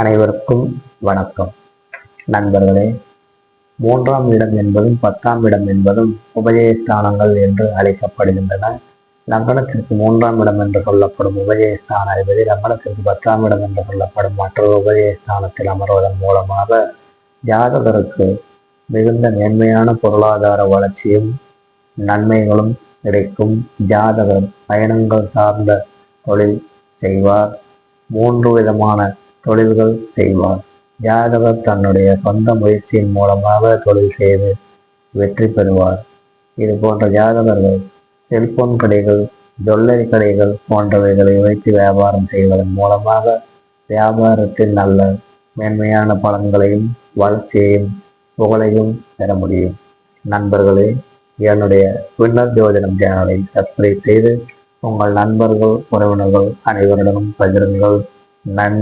அனைவருக்கும் வணக்கம். நண்பர்களே மூன்றாம் இடம் என்பதும் பத்தாம் இடம் என்பதும் உபஜயஸ்தானங்கள் என்று அழைக்கப்படுகின்றன. லக்னத்திற்கு மூன்றாம் இடம் என்று சொல்லப்படும் உபஜயஸ்தான அதிபதி லக்னத்திற்கு பத்தாம் இடம் என்று சொல்லப்படும் மற்றொரு உபஜயஸ்தானத்தில் அமர்வதன் மூலமாக ஜாதகருக்கு மிகுந்த மேன்மையான பொருளாதார வளர்ச்சியும் நன்மைகளும் கிடைக்கும். ஜாதகர் பயணங்கள் சார்ந்த தொழில் செய்வார். மூன்று விதமான தொழில்கள் செய்வார். ஜாதகர் தன்னுடைய சொந்த முயற்சியின் மூலமாக தொழில் செய்து வெற்றி பெறுவார். இது போன்ற ஜாதகர்கள் செல்போன் கடைகள் ஜுவல்லரி கடைகள் போன்றவைகளை வைத்து வியாபாரம் செய்வதன் மூலமாக வியாபாரத்தில் நல்ல மேன்மையான பலன்களையும் வளர்ச்சியையும் புகழையும் பெற முடியும். நண்பர்களே என்னுடைய விண்ணர் ஜோதிடம் சேனலை சப்ஸ்கிரைப் செய்து உங்கள் நண்பர்கள் உறவினர்கள் அனைவரிடமும் பகிருங்கள். நன்றி.